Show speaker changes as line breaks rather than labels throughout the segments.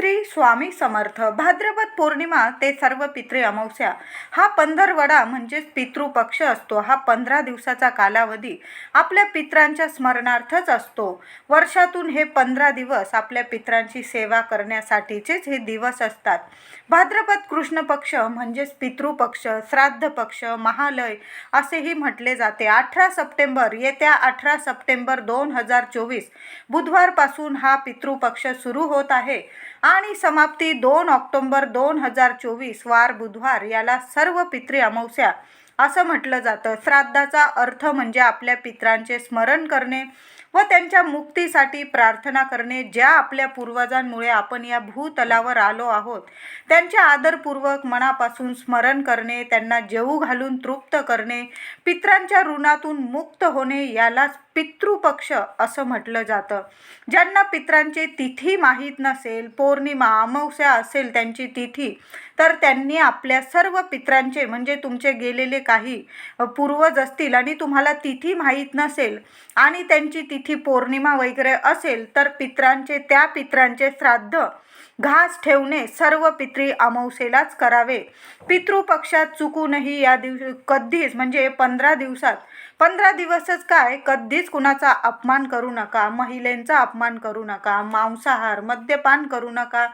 श्री स्वामी समर्थ. भाद्रपद पौर्णिमा ते सर्व पितृ अमावस्या. हा पंधरवडा म्हणजेच पितृपक्ष असतो. हा पंधरा दिवसाचा कालावधी आपल्या पित्रांच्या स्मरणार्थच असतो. वर्षातून हे पंधरा दिवस आपल्या पित्रांची सेवा करण्यासाठीचेच हे दिवस असतात. भाद्रपद कृष्ण पक्ष म्हणजेच पितृपक्ष श्राद्ध पक्ष महालय असेही म्हटले जाते. अठरा सप्टेंबर येत्या अठरा सप्टेंबर दोन हजार चोवीस बुधवारपासून हा पितृपक्ष सुरू होत आहे. आणि समाप्ती दोन ऑक्टोंबर दोन हजार चोवीस वार बुधवार याला सर्व पितृ अमावस्या असं म्हटलं जातं. श्राद्धाचा अर्थ म्हणजे आपल्या पित्रांचे स्मरण करणे व त्यांच्या मुक्तीसाठी प्रार्थना करणे ज्या आपल्या पूर्वजांमुळे आपण या भूतलावर आलो आहोत. त्यांच्या आदरपूर्वक मनापासून स्मरण करणे त्यांना जेऊ घालून तृप्त करणे पित्रांच्या ऋणातून मुक्त होणे यालाच पितृपक्ष असं म्हटलं जातं. ज्यांना पित्रांची तिथी माहीत नसेल पौर्णिमा अमावस्या असेल त्यांची तिथी तर त्यांनी आपल्या सर्व पित्रांचे म्हणजे तुमचे गेलेले काही पूर्वज असतील आणि तुम्हाला तिथी माहीत नसेल आणि त्यांची तिथी पौर्णिमा वगैरे असेल तर पित्रांचे त्या पित्रांचे श्राद्ध घास ठेवणे सर्व पितृ अमावस्येलाच करावे. पितृपक्षात चुकूनही या दिवशी कधीच म्हणजे पंधरा दिवसात पंधरा दिवसच काय? कधीच कुणाचा अपमान करू नका महिलेंचा अपमान करू नका मांसाहार मद्यपान करू नका.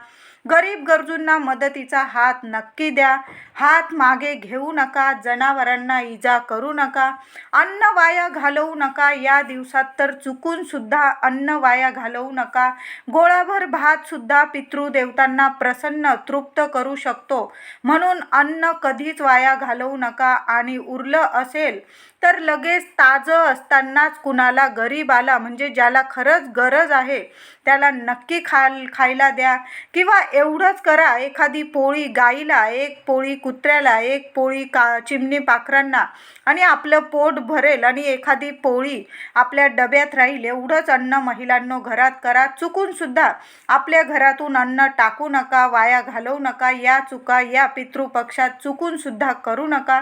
गरीब गरजूंना मदतीचा हात नक्की द्या. हात मागे घेऊ नका जनावरांना इजा करू नका अन्न वाया घालवू नका. या दिवसात तर चुकून सुद्धा अन्न वाया घालवू नका. गोळाभर भात सुद्धा पितृदेवतांना प्रसन्न तृप्त करू शकतो. म्हणून अन्न कधीच वाया घालवू नका. आणि उरलं असेल तर लगेच ताजं असतानाच कुणाला गरीबाला म्हणजे ज्याला खरंच गरज आहे त्याला नक्की खाल खायला द्या. किंवा एवढंच करा. एखादी पोळी गाईला एक पोळी कुत्र्याला एक पोळी का चिमणी पाखरांना आणि आपलं पोट भरेल आणि एखादी पोळी आपल्या डब्यात राहील एवढंच अन्न महिलांनो घरात करा. चुकूनसुद्धा आपल्या घरातून अन्न टाकू नका वाया घालवू नका या चुका या पितृपक्षात चुकूनसुद्धा करू नका.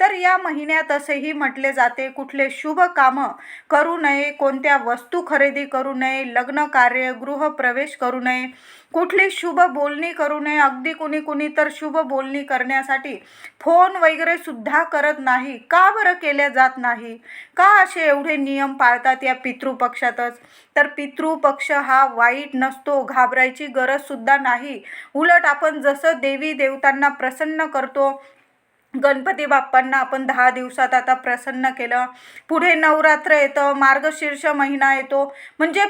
तर या महिन्यात असेही म्हटले जाते कुठले शुभ कामं करू नये कोणत्या वस्तू खरेदी करू नये लग्न कार्य गृहप्रवेश करू नये कुठली शुभ बोलणी करू नये. अगदी कुणी कुणी तर शुभ बोलणी करण्यासाठी फोन वगैरे सुद्धा करत नाही. का बरं केल्या जात नाही? का असे एवढे नियम पाळतात या पितृपक्षातच? तर पितृपक्ष हा वाईट नसतो घाबरायची गरजसुद्धा नाही. उलट आपण जसं देवी देवतांना प्रसन्न करतो गणपती बाप्पांना आपण दहा दिवसात आता प्रसन्न केलं. पुढे नवरात्र येतं मार्गशीर्ष महिना येतो. म्हणजे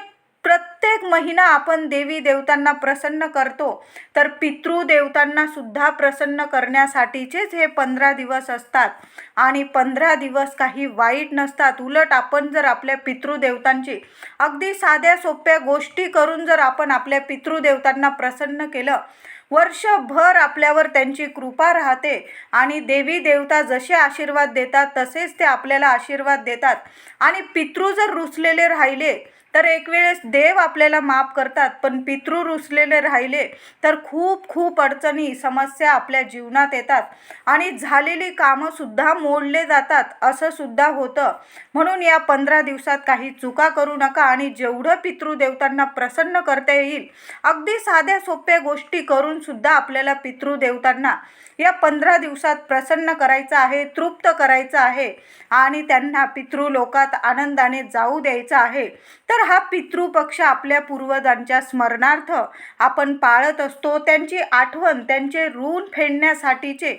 प्रत्येक महिना आपण देवी देवतांना प्रसन्न करतो. तर पितृदेवतांना सुद्धा प्रसन्न करण्यासाठीचेच हे पंधरा दिवस असतात. आणि पंधरा दिवस काही वाईट नसतात. उलट आपण जर आपल्या पितृदेवतांची अगदी साध्या सोप्या गोष्टी करून जर आपण आपल्या पितृदेवतांना प्रसन्न केलं वर्षभर आपल्यावर त्यांची कृपा राहते आणि देवी देवता जसे आशीर्वाद देतात तसेच ते आपल्याला आशीर्वाद देतात. आणि पितृ जर रुसलेले राहिले तर एक वेळेस देव आपल्याला माफ करतात पण पितृ रुसलेले राहिले तर खूप खूप अडचणी समस्या आपल्या जीवनात येतात. आणि झालेली कामंसुद्धा मोडले जातात असं सुद्धा होतं. म्हणून या पंधरा दिवसात काही चुका करू नका आणि जेवढं पितृदेवतांना प्रसन्न करता येईल अगदी साध्या सोप्या गोष्टी करूनसुद्धा आपल्याला पितृदेवतांना या पंधरा दिवसात प्रसन्न करायचं आहे तृप्त करायचं आहे आणि त्यांना पितृलोकात आनंदाने जाऊ द्यायचं आहे. तर हा पितृपक्ष आपल्या पूर्वजांच्या स्मरणार्थ आपण पाळत असतो. त्यांची आठवण त्यांचे ऋण फेडण्यासाठीचे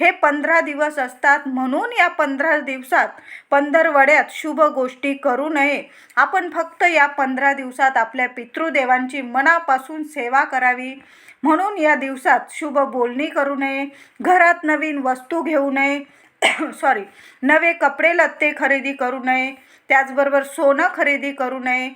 हे पंधरा दिवस असतात. म्हणून या पंधरा दिवसात पंधरवड्यात शुभ गोष्टी करू नये. आपण फक्त या पंधरा दिवसात आपल्या पितृदेवांची मनापासून सेवा करावी. म्हणून या दिवसात शुभ बोलणी करू नये. घरात नवीन वस्तू घेऊ नये. सॉरी नवे कपडे लत्ते खरेदी करू नये. त्याचबरोबर सोनं खरेदी करू नये.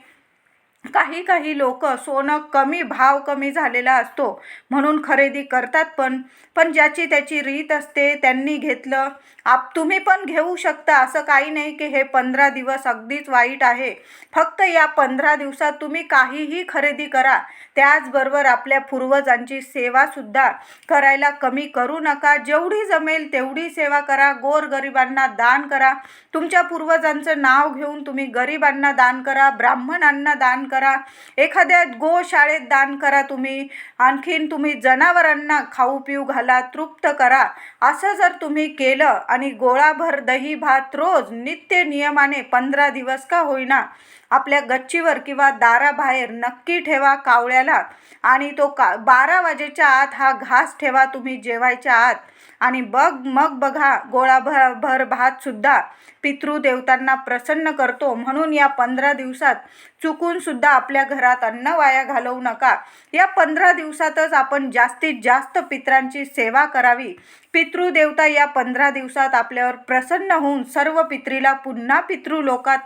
काही काही लोक सोनं कमी भाव कमी झालेला असतो. म्हणून खरेदी करतात पण पण ज्याची त्याची रीत असते त्यांनी घेतलं. आप तुम्ही पण घेऊ शकता. असं काही नाही की हे पंधरा दिवस अगदीच वाईट आहे. फक्त या पंधरा दिवसात तुम्ही काहीही खरेदी करा. त्याचबरोबर आपल्या पूर्वजांची सेवासुद्धा करायला कमी करू नका. जेवढी जमेल तेवढी सेवा करा. गोरगरिबांना दान करा. तुमच्या पूर्वजांचं नाव घेऊन तुम्ही गरिबांना दान करा. ब्राह्मणांना दान करा. एखाद्या गोशाळेत दान करा तुम्ही. आणखीन तुम्ही जनावरांना खाऊ पिऊ घाला तृप्त करा. असं जर तुम्ही केलं आणि गोळाभर दही भात रोज नित्य नियमाने पंधरा दिवस का होईना आपल्या गच्चीवर किंवा दाराबाहेर नक्की ठेवा कावळ्याला आणि तो का बारा वाजेच्या आत हा घास ठेवा तुम्ही जेवायच्या आत. आणि बघ मग बघा गोळाभर भर भातसुद्धा पितृदेवतांना प्रसन्न करतो. म्हणून या पंधरा दिवसात चुकूनसुद्धा आपल्या घरात अन्न वाया घालवू नका. या पंधरा दिवसातच आपण जास्तीत जास्त पित्रांची सेवा करावी. पितृदेवता या पंधरा दिवसात आपल्यावर प्रसन्न होऊन सर्व पित्रीला पुन्हा पितृलोकात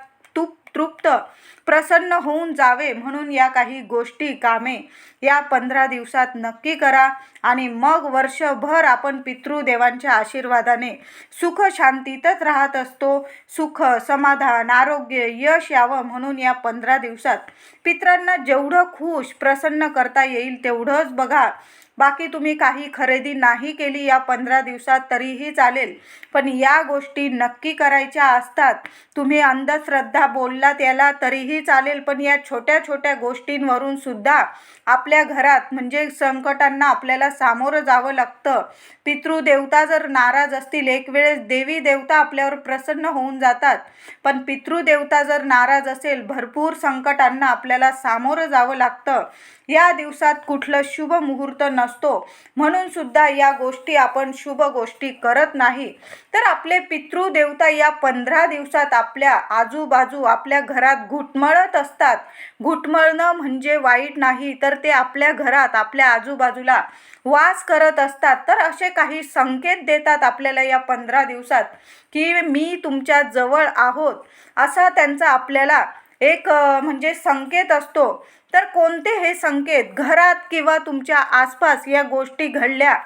तृप्त प्रसन्न होऊन जावे म्हणून या काही गोष्टी कामे या पंधरा दिवसात नक्की करा आणि मग वर्षभर आपण पितृदेवांच्या आशीर्वादाने सुख शांतीतच राहत असतो. सुख समाधान आरोग्य यश यावं म्हणून या पंधरा दिवसात पित्रांना जेवढं खुश प्रसन्न करता येईल तेवढंच बघा. बाकी तुम्ही काही खरेदी नाही केली या पंधरा दिवसात तरीही चालेल. पण या गोष्टी नक्की करायच्या असतात. तुम्ही अंधश्रद्धा बोललात याला तरीही चालेल. पण या छोट्या छोट्या गोष्टींवरून सुद्धा आपल्या घरात म्हणजे संकटांना आपल्याला सामोरं जावं लागतं. पितृदेवता जर नाराज असतील एक वेळेस देवी देवता आपल्यावर प्रसन्न होऊन जातात. पण पितृदेवता जर नाराज असेल भरपूर संकटांना आपल्याला सामोरं जावं लागतं. या दिवसात कुठलं शुभ मुहूर्त नसतो म्हणून सुद्धा या गोष्टी आपण शुभ गोष्टी करत नाही. तर आपले पितृदेवता या पंधरा दिवसात आपल्या आजूबाजू आपल्या घरात घुटमळत असतात. घुटमळणं म्हणजे वाईट नाही तर ते आपल्या घरात आपल्या आजूबाजूला वास करत असतात. तर असे काही संकेत देतात आपल्याला या पंधरा दिवसात की मी तुमच्या जवळ आहोत. असा त्यांचा आपल्याला एक म्हणजे संकेत असतो. तर कोणते हे संकेत घरात किंवा तुमच्या आसपास या गोष्टी घडल्या?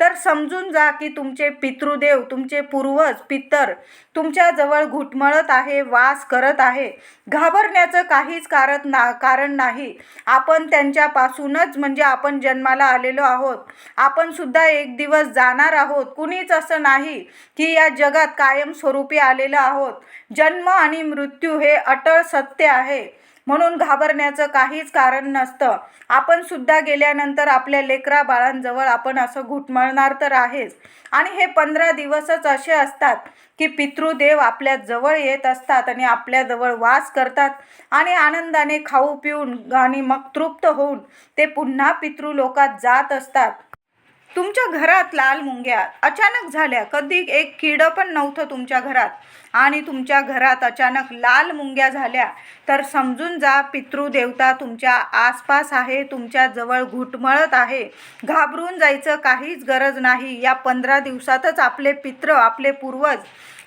तर समजून जा की तुमचे पितृदेव तुमचे पूर्वज पितर तुमच्याजवळ घुटमळत आहे वास करत आहे. घाबरण्याचं काहीच कारण ना कारण नाही. आपण त्यांच्यापासूनच म्हणजे आपण जन्माला आलेलो आहोत. आपण सुद्धा एक दिवस जाणार आहोत. कुणीच असं नाही की या जगात कायमस्वरूपी आलेलं आहोत. जन्म आणि मृत्यू हे अटळ सत्य आहे. म्हणून घाबरण्याचं काहीच कारण नसतं. आपण सुद्धा गेल्यानंतर आपल्या लेकरा बाळांजवळ आपण असं घुटमळणार तर आहेच. आणि हे पंधरा दिवसच असे असतात की पितृदेव आपल्या जवळ येत असतात आणि आपल्याजवळ वास करतात आणि आनंदाने खाऊ पिऊन आणि मग तृप्त होऊन ते पुन्हा पितृलोकात जात असतात. तुमच्या घरात लाल मुंग्या अचानक झाल्या. कधी एक किडं पण नव्हतं तुमच्या घरात. आणि तुमच्या घरात अचानक लाल मुंग्या झाल्या. तर समजून जा पितृदेवता तुमच्या आसपास आहे तुमच्या जवळ घुटमळत आहे. घाबरून जायचं काहीच गरज नाही. या पंधरा दिवसातच आपले पित्र आपले पूर्वज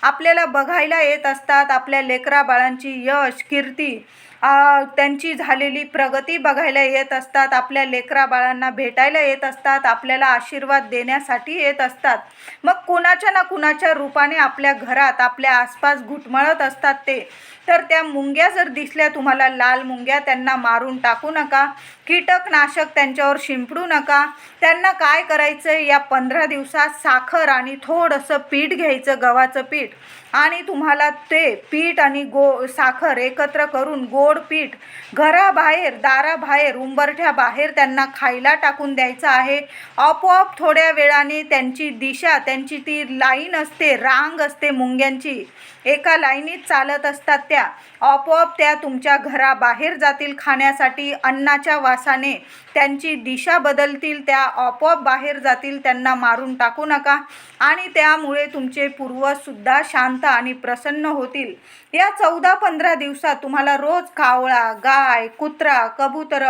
आपल्याला बघायला येत असतात. आपल्या लेकरा बाळांची यश कीर्ती त्यांची झालेली प्रगती बघायला येत असतात आपल्या लेकरा बाळांना भेटायला येत असतात आपल्याला आशीर्वाद देण्यासाठी येत असतात. मग कुणाच्या ना कुणाच्या रूपाने आपल्या घरात आपल्या आसपास घुटमळत असतात ते. तर त्या मुंग्या जर दिसल्या तुम्हाला लाल मुंग्या त्यांना मारून टाकू नका कीटकनाशक त्यांच्यावर शिंपडू नका. त्यांना काय करायचं आहे या पंधरा दिवसात साखर आणि थोडंसं पीठ घ्यायचं गव्हाचं पीठ. आणि तुम्हाला ते पीठ आणि गो साखर एकत्र करून गोड पीठ घराबाहेर दाराबाहेर उंबरठ्या बाहेर त्यांना खायला टाकून द्यायचं आहे. आपोआप थोड्या वेळाने त्यांची दिशा त्यांची ती लाईन असते रांग असते मुंग्यांची. एका लाईनीत चालत असतात त्या. आपोआप त्या तुमच्या घराबाहेर जातील खाण्यासाठी अन्नाच्या वासाने. त्यांची दिशा बदलतील त्या आपोआप बाहेर जातील त्यांना मारून टाकू नका. आणि त्यामुळे तुमचे पूर्वजसुद्धा शांत आणि प्रसन्न होतील. या चौदा पंधरा दिवसात तुम्हाला रोज कावळा गाय कुत्रा कबूतर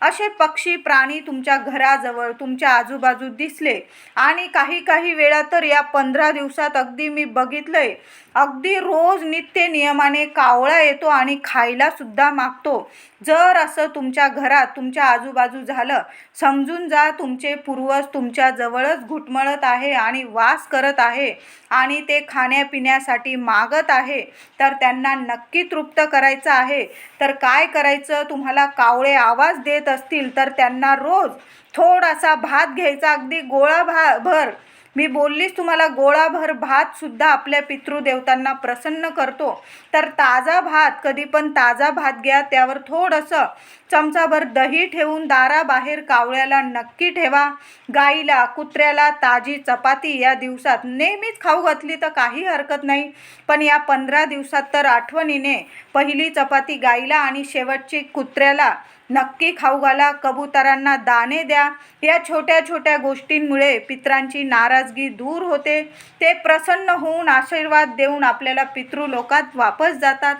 असे पक्षी प्राणी तुमच्या घराजवळ तुमच्या आजूबाजू दिसले. आणि काही काही वेळा तर या पंधरा दिवसात अगदी मी बघितलंय. अगदी रोज नित्य नियमाने कावळा येतो आणि खायला सुद्धा मागतो. जर असं तुमच्या घरात तुमच्या आजूबाजू झालं समजून जा तुमचे पूर्वज तुमच्या जवळच घुटमळत आहे आणि वास करत आहे आणि ते खाण्यापिण्यासाठी मागत आहे तर त्यांना नक्की तृप्त करायचं आहे. तर काय करायचं? तुम्हाला कावळे आवाज देत असतील तर त्यांना रोज थोडासा भात घ्यायचा अगदी गोळा भा भर. मी बोललीच तुम्हाला गोळाभर भातसुद्धा आपल्या पितृदेवतांना प्रसन्न करतो. तर ताजा भात कधी पण ताजा भात घ्या त्यावर थोडंसं चमचाभर दही ठेवून दाराबाहेर कावळ्याला नक्की ठेवा. गाईला कुत्र्याला ताजी चपाती या दिवसात नेहमीच खाऊ घातली तर काही हरकत नाही. पण या पंधरा दिवसात तर आठवणीने पहिली चपाती गाईला आणि शेवटची कुत्र्याला नक्की खाऊ घाला. कबुतरांना दाणे द्या. या छोट्या छोट्या गोष्टींमुळे पित्रांची नाराजगी दूर होते. ते प्रसन्न होऊन आशीर्वाद देऊन आपल्याला पितृलोकात वाप वापस जातात.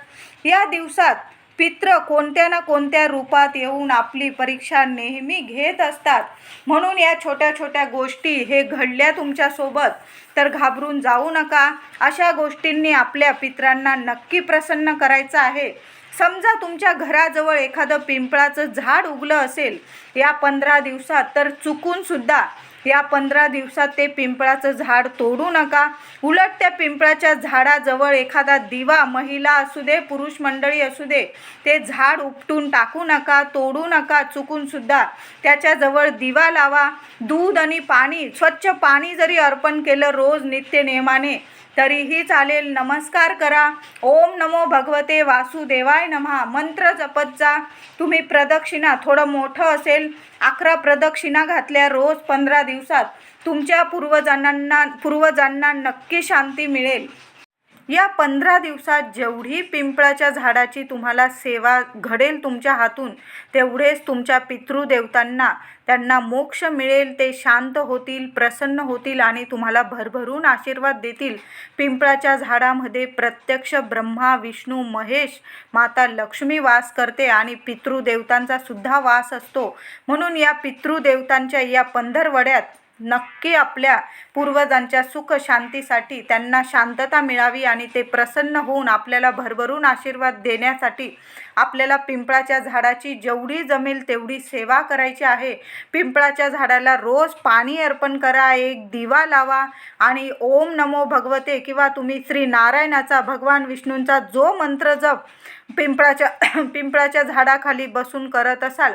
या दिवसात पित्र कोणत्या ना कोणत्या रूपात येऊन आपली परीक्षा नेहमी घेत असतात. म्हणून या छोट्या छोट्या गोष्टी हे घडल्या तुमच्यासोबत तर घाबरून जाऊ नका. अशा गोष्टींनी आपल्या पित्रांना नक्की प्रसन्न करायचं आहे. समजा तुमच्या घराजवळ एखादं पिंपळाचं झाड उगलं असेल. या पंधरा दिवसात तर चुकूनसुद्धा या पंधरा दिवसात ते पिंपळाचं झाड तोडू नका. उलट त्या पिंपळाच्या झाडाजवळ एखादा दिवा महिला असू दे पुरुष मंडळी असू दे ते झाड उपटून टाकू नका तोडू नका चुकून सुद्धा. त्याच्याजवळ दिवा लावा दूध आणि पाणी स्वच्छ पाणी जरी अर्पण केलं रोज नित्य नियमाने तरीही चालेल. नमस्कार करा. ओम नमो भगवते वासुदेवाय नमः मंत्र जपत जा. तुम्ही प्रदक्षिणा थोडं मोठं असेल अकरा प्रदक्षिणा घातल्या रोज पंधरा दिवसात. तुमच्या पूर्वजांना पूर्वजांना नक्की शांती मिळेल. या पंधरा दिवसात जेवढी पिंपळाच्या झाडाची तुम्हाला सेवा घडेल तुमच्या हातून तेवढेच तुमच्या पितृदेवतांना त्यांना मोक्ष मिळेल ते शांत होतील प्रसन्न होतील आणि तुम्हाला भरभरून आशीर्वाद देतील. पिंपळाच्या झाडामध्ये प्रत्यक्ष ब्रह्मा विष्णू महेश माता लक्ष्मी वास करते आणि पितृदेवतांचा सुद्धा वास असतो. म्हणून या पितृदेवतांच्या या पंधरवड्यात नक्की आपल्या पूर्वजांच्या सुख शांतीसाठी त्यांना शांतता मिळावी आणि ते प्रसन्न होऊन आपल्याला भरभरून आशीर्वाद देण्यासाठी आपल्याला पिंपळाच्या झाडाची जेवढी जमेल तेवढी सेवा करायची आहे. पिंपळाच्या झाडाला रोज पाणी अर्पण करा एक दिवा लावा आणि ओम नमो भगवते किंवा तुम्ही श्री नारायणाचा भगवान विष्णूंचा जो मंत्र जप पिंपळाच्या पिंपळाच्या झाडाखाली बसून करत असाल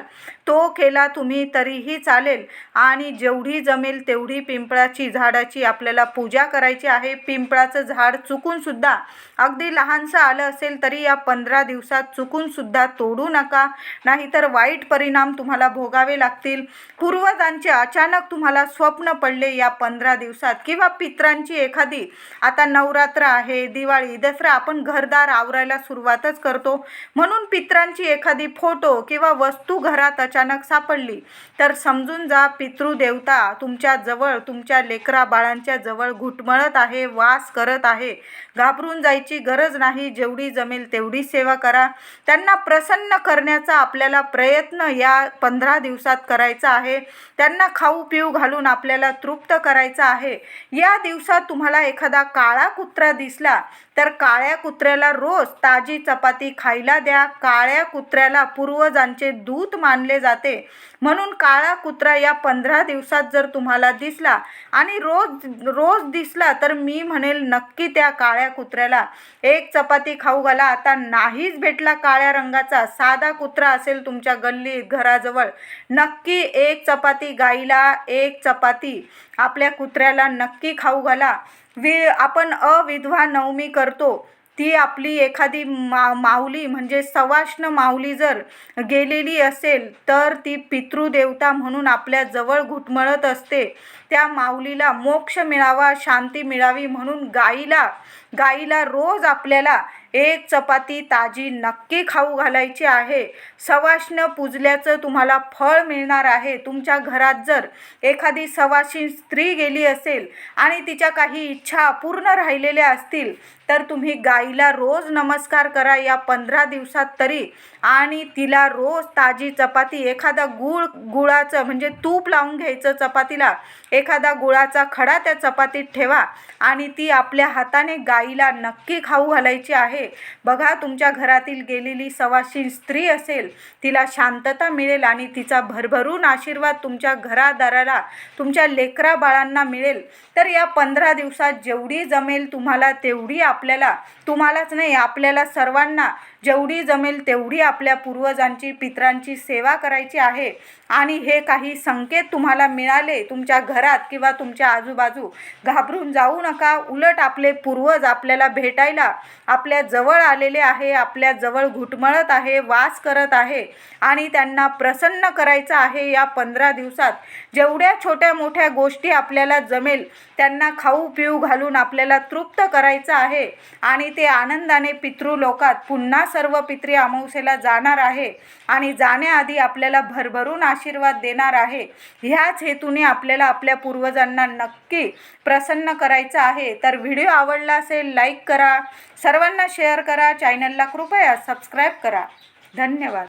तो केला तुम्ही तरीही चालेल. आणि जेवढी जमेल तेवढी पिंपळाची झाडाची आपल्याला पूजा करायची आहे. पिंपळाचं झाड चुकूनसुद्धा अगदी लहानसं आलं असेल तरी या पंधरा दिवसात चुकून सुद्धा तोडू नका. नाहीतर वाईट परिणाम तुम्हाला भोगावे लागतील. पूर्वजांचे अचानक तुम्हाला स्वप्न पडले या पंधरा दिवसात. किंवा पित्रांची एखादी आता नवरात्र आहे दिवाळी दसरा आपण घरदार आवरायला सुरुवातच करतो. म्हणून पित्रांची एखादी फोटो किंवा वस्तू घरात अचानक सापडली. तर समजून जा पितृदेवता तुमच्या जवळ तुमच्या लेकरा बाळांच्या जवळ घुटमळत आहे वास करत आहे. घाबरून जायची गरज नाही जेवढी जमेल तेवढी सेवा करा. त्यांना त्यांना प्रसन्न करण्याचा आपल्याला प्रयत्न या पंधरा दिवसात करायचा आहे त्यांना खाऊ पिऊ घालून आपल्याला तृप्त करायचं आहे. या दिवसात तुम्हाला एखादा काळा कुत्रा दिसला तर काळ्या कुत्र्याला रोज ताजी चपाती खायला द्या. काळ्या कुत्र्याला पूर्वजांचे दूत मानले जाते. म्हणून काळा कुत्रा या पंधरा दिवसात जर तुम्हाला दिसला आणि रोज रोज दिसला तर मी म्हणेल नक्की त्या काळ्या कुत्र्याला. एक चपाती खाऊ घाला. आता नाहीच भेटला काळ्या रंगाचा. साधा कुत्रा असेल तुमच्या गल्लीत घराजवळ. नक्की एक चपाती गाईला एक चपाती आपल्या कुत्र्याला नक्की खाऊ घाला. वि आपण अविधवा नवमी करतो. ती आपली एखादी मा माऊली म्हणजे सवाष्ण माऊली जर गेलेली असेल तर ती पितृदेवता म्हणून आपल्या जवळ घुटमळत असते. त्या माऊलीला मोक्ष मिळावा शांती मिळावी म्हणून गाईला गाईला रोज आपल्याला एक चपाती ताजी नक्की खाऊ घालायची आहे. सवाष्ण पूजल्याचं तुम्हाला फळ मिळणार आहे. तुमच्या घरात जर एखादी सवाशी स्त्री गेली असेल आणि तिच्या काही इच्छा अपूर्ण राहिलेल्या असतील तर तुम्ही गाईला रोज नमस्कार करा या पंधरा दिवसात तरी. आणि तिला रोज ताजी चपाती एखादा गुळ गुळाचं म्हणजे तूप लावून घ्यायचं चपातीला. एखादा गुळाचा खडा त्या चपातीत ठेवा आणि ती आपल्या हाताने गाईला नक्की खाऊ घालायची आहे. बघा तुमच्या घरातील गेलेली सवाशी स्त्री असेल तिला शांतता मिळेल आणि तिचा भरभरून आशीर्वाद तुमच्या घरादाराला तुमच्या लेकरा बाळांना मिळेल. तर या पंधरा दिवसात जेवढी जमेल तुम्हाला तेवढी आपल्याला तुम्हालाच नाही आपल्याला सर्वांना जेवढी जमेल तेवढी आपल्या पूर्वजांची पित्रांची सेवा करायची आहे. आणि हे काही संकेत तुम्हाला मिळाले तुमच्या घरात किंवा तुमच्या आजूबाजू. घाबरून जाऊ नका. उलट आपले पूर्वज आपल्याला भेटायला आपल्या जवळ आलेले आहे आपल्या जवळ घुटमळत आहे वास करत आहे. आणि त्यांना प्रसन्न करायचं आहे या पंधरा दिवसात. जेवढ्या छोट्या मोठ्या गोष्टी आपल्याला जमेल त्यांना खाऊ पिऊ घालून आपल्याला तृप्त करायचं आहे. आणि ते आनंदाने पितृलोकात पुन्हा सर्व पित्री अमावस्येला जाणार आहे आणि जाण्याआधी आपल्याला भरभरून आशीर्वाद देणार आहे. ह्याच हेतूने आपल्याला आपल्या पूर्वजांना नक्की प्रसन्न करायचं आहे. तर व्हिडिओ आवडला असेल लाईक करा. सर्वांना शेअर करा. चॅनलला कृपया सबस्क्राईब करा. धन्यवाद.